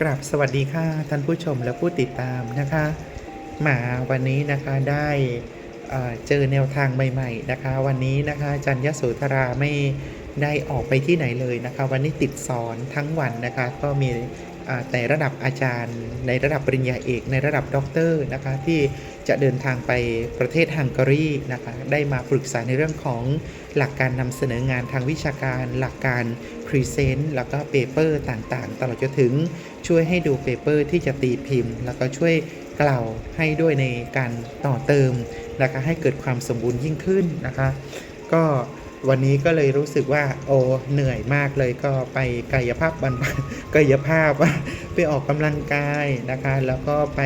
กราบสวัสดีค่ะท่านผู้ชมและผู้ติดตามนะคะมาวันนี้นะคะได้เจอแนวทางใหม่ ๆนะคะ วันนี้นะคะจันยโสธราไม่ได้ออกไปที่ไหนเลยนะคะ วันนี้ติดสอนทั้งวันนะคะ ก็มี อ่าแต่ระดับอาจารย์ ในระดับปริญญาเอก ในระดับด็อกเตอร์นะคะที่จะเดินทางไปประเทศฮังการีนะคะได้มาปรึกษาในเรื่องของหลักการนำเสนองานทางวิชาการ หลักการพรีเซนต์แล้วก็เปเปอร์ต่างๆ ตลอดจนถึงช่วยให้ดูเปเปอร์ที่จะตีพิมพ์ แล้วก็ช่วยกล่าวให้ด้วยในการต่อเติมนะคะให้เกิดความสมบูรณ์ยิ่งขึ้นนะคะก็ วันนี้ก็เลยรู้สึกว่าโอ้เหนื่อยมากเลยก็ไปกายภาพบำบัดกายภาพไปออกกำลังกายนะคะ แล้วก็ไป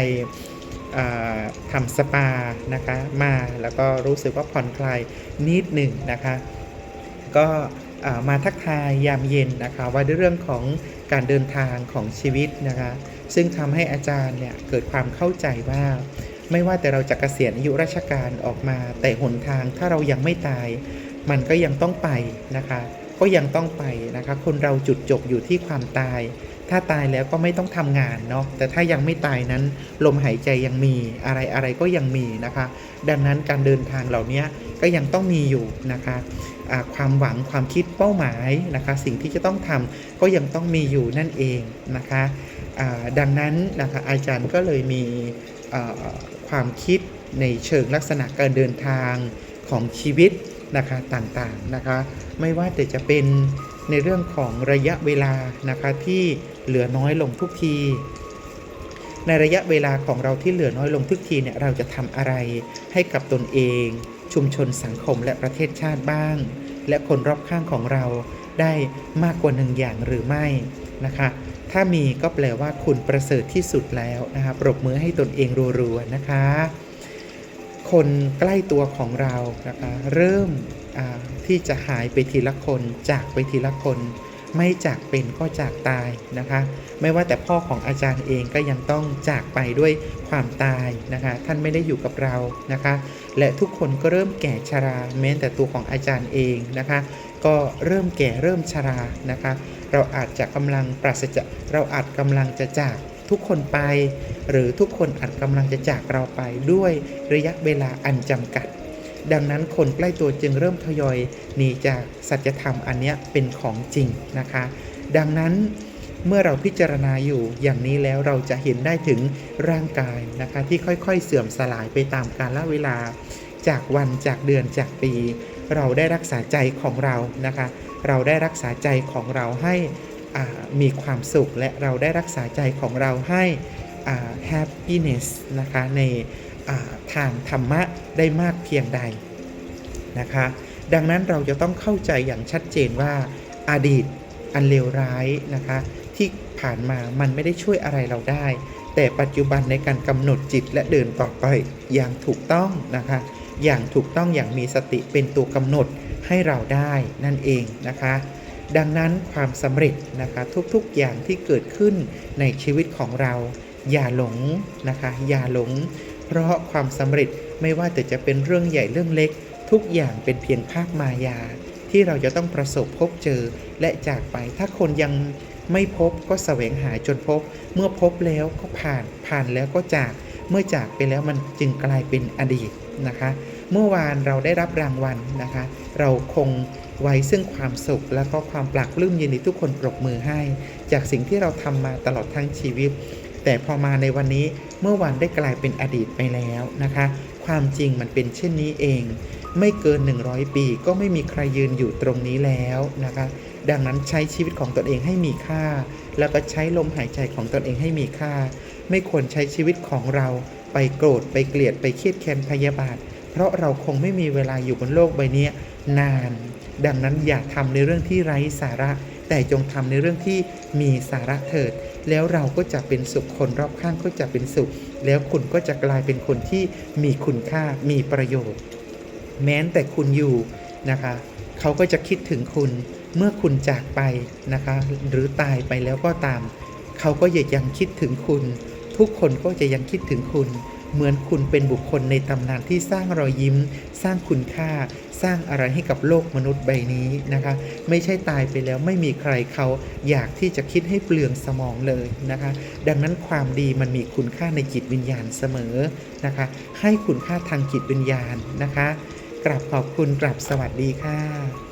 ทำสปานะคะมาแล้วก็รู้สึกว่าผ่อนคลายนิดหนึ่งนะคะ ก็มาทักทายยามเย็นนะคะว่าด้วยเรื่องของการเดินทางของชีวิตนะคะ ซึ่งทำให้อาจารย์เนี่ยเกิดความเข้าใจว่าไม่ว่าแต่เราจะเกษียณอายุราชการออกมา แต่หนทางถ้าเรายังไม่ตาย มันก็ยังต้องไปนะคะ ก็ยังต้องไปนะคะ คนเราจุดจบอยู่ที่ความตาย ถ้าตายแล้วก็ไม่ต้องทำงานเนาะ แต่ถ้ายังไม่ตายนั้นลมหายใจยังมีอะไรอะไรก็ยังมีนะคะ ดังนั้นการเดินทางเหล่านี้ก็ยังต้องมีอยู่นะคะความหวังความคิดเป้าหมายนะคะ สิ่งที่จะต้องทำก็ยังต้องมีอยู่นั่นเองนะคะดังนั้นนะคะอาจารย์ก็เลยมีความคิดในเชิงลักษณะการเดินทางของชีวิต นะคะต่างๆนะคะไม่ว่าแต่จะเป็นในเรื่องของระยะเวลานะคะที่เหลือน้อยลงทุกที ในระยะเวลาของเราที่เหลือน้อยลงทุกทีเนี่ยเราจะทำอะไรให้กับตนเอง ชุมชนสังคมและประเทศชาติบ้าง และคนรอบข้างของเราได้มากกว่าหนึ่งอย่างหรือไม่นะคะถ้ามีก็แปลว่าคุณประเสริฐที่สุดแล้วนะคะปรบมือให้ตนเองรัวๆนะคะ คนใกล้ตัวของเรานะคะเริ่มที่จะหายไปทีละคนจากไปทีละคน ไม่จากเป็นก็จากตายนะคะ ไม่ว่าแต่พ่อของอาจารย์เองก็ยังต้องจากไปด้วยความตายนะคะ ท่านไม่ได้อยู่กับเรานะคะ และทุกคนก็เริ่มแก่ชราแม้แต่ตัวของอาจารย์เองนะคะ ก็เริ่มแก่เริ่มชรานะคะ เราอาจจะกำลังปราศจากเราอาจกำลังจะจาก ทุกคนไป หรือทุกคนอาจกำลังจะจากเราไปด้วยระยะเวลาอันจำกัด ดังนั้นคนใกล้ตัวจึงเริ่มทยอยหนีจากสัจธรรมอันนี้เป็นของจริงนะคะ ดังนั้นเมื่อเราพิจารณาอยู่อย่างนี้แล้วเราจะเห็นได้ถึงร่างกายนะคะ ที่ค่อยๆเสื่อมสลายไปตามกาลเวลา จากวันจากเดือนจากปี เราได้รักษาใจของเรานะคะ เราได้รักษาใจของเราให้ มีความสุขและเราได้รักษาใจของเราให้อ่า happiness นะคะในอ่าทางธรรมะได้มากเพียงใดนะคะ ดังนั้นเราจะต้องเข้าใจอย่างชัดเจนว่าอดีตอันเลวร้ายนะคะ ที่ผ่านมามันไม่ได้ช่วยอะไรเราได้ แต่ปัจจุบันในการกำหนดจิตและเดินต่อไปอย่างถูกต้องนะคะ อย่างถูกต้องอย่างมีสติเป็นตัวกำหนดให้เราได้นั่นเองนะคะ ดังนั้นความสำเร็จนะคะทุกๆอย่างที่เกิดขึ้นในชีวิตของเรา อย่าหลงนะคะ อย่าหลง เพราะความสำเร็จไม่ว่าแต่จะเป็นเรื่องใหญ่เรื่องเล็ก ทุกอย่างเป็นเพียงภาพมายา ที่เราจะต้องประสบพบเจอและจากไปถ้าคนยังไม่พบก็แสวงหาจนพบ เมื่อพบแล้วก็ผ่านผ่านแล้วก็จาก เมื่อจากไปแล้วมันจึงกลายเป็นอดีตนะคะ เมื่อวานเราได้รับรางวัลนะคะ เราคงไว้ซึ่งความสุข และก็ความปลากปลื้มยินดีทุกคนปรบมือให้ จากสิ่งที่เราทำมาตลอดทั้งชีวิต แต่พอมาในวันนี้เมื่อวันได้กลายเป็นอดีตไปแล้วนะคะ ความจริงมันเป็นเช่นนี้เอง ไม่เกิน 100 ปีก็ไม่มีใครยืนอยู่ตรงนี้แล้วนะคะ ดังนั้นใช้ชีวิตของตนเองให้มีค่า แล้วก็ใช้ลมหายใจของตนเองให้มีค่า ไม่ควรใช้ชีวิตของเราไปโกรธไปเกลียดไปเครียดแค้นพยาบาท เพราะเราคงไม่มีเวลาอยู่บนโลกใบนี้นาน ดังนั้นอย่าทำในเรื่องที่ไร้สาระ แต่จงทำในเรื่องที่มีสาระเถิด แล้วเราก็จะเป็นสุขคนรอบข้างก็จะเป็นสุข แล้วคุณก็จะกลายเป็นคนที่มีคุณค่ามีประโยชน์ แม้แต่คุณอยู่นะคะเขาก็จะคิดถึงคุณเมื่อคุณจากไปนะคะ หรือตายไปแล้วก็ตาม เขาก็ยังคิดถึงคุณ ทุกคนก็จะยังคิดถึงคุณ เหมือนคุณเป็นบุคคลในตำนานที่สร้างรอยยิ้ม สร้างคุณค่า สร้างอะไรให้กับโลกมนุษย์ใบนี้นะคะ ไม่ใช่ตายไปแล้วไม่มีใครเขาอยากที่จะคิดให้เปลืองสมองเลยนะคะ ดังนั้นความดีมันมีคุณค่าในจิตวิญญาณเสมอนะคะ ให้คุณค่าทางจิตวิญญาณนะคะกราบขอบคุณกราบสวัสดีค่ะ